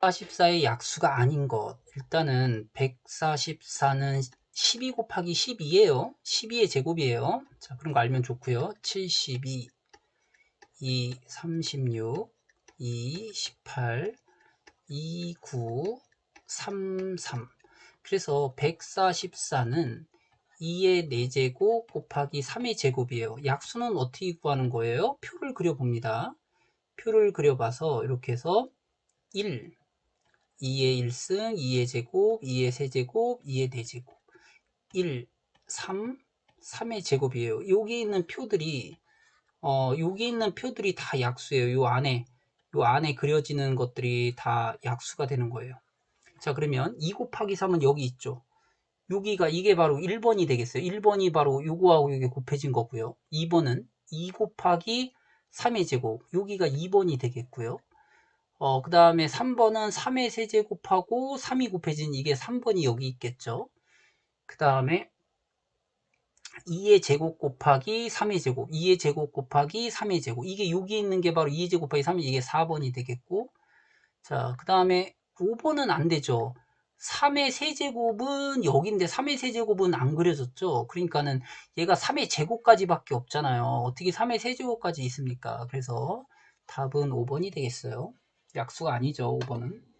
144의 약수가 아닌 것. 일단은 144는 12 곱하기 12예요. 12의 제곱이에요. 자, 그런 거 알면 좋고요. 72, 2, 36, 2, 18, 2, 9, 3, 3. 그래서 144는 2의 4제곱 곱하기 3의 제곱이에요. 약수는 어떻게 구하는 거예요? 표를 그려봅니다. 표를 그려봐서 이렇게 해서 1, 2의 1승, 2의 제곱, 2의 세제곱, 2의 4제곱 1, 3, 3의 제곱이에요. 여기 있는 표들이 어, 여기 있는 표들이 다 약수예요. 요 안에 요 안에 그려지는 것들이 다 약수가 되는 거예요. 자, 그러면 2 곱하기 3은 여기 있죠. 여기가 이게 바로 1번이 되겠어요. 1번이 바로 요거하고 이게 곱해진 거고요. 2번은 2 곱하기 3의 제곱. 여기가 2번이 되겠고요. 어, 그 다음에 3번은 3의 세제 곱하고 3이 곱해진 이게 3번이 여기 있겠죠. 그 다음에 2의 제곱 곱하기 3의 제곱, 2의 제곱 곱하기 3의 제곱. 이게 여기 있는 게 바로 2의 제곱 곱하기 3이 이게 4번이 되겠고. 자, 그 다음에 5번은 안 되죠. 3의 세제곱은 여기인데 3의 세제곱은 안 그려졌죠. 그러니까는 얘가 3의 제곱까지밖에 없잖아요. 어떻게 3의 세제곱까지 있습니까? 그래서 답은 5번이 되겠어요. 약수가 아니죠, 5번은.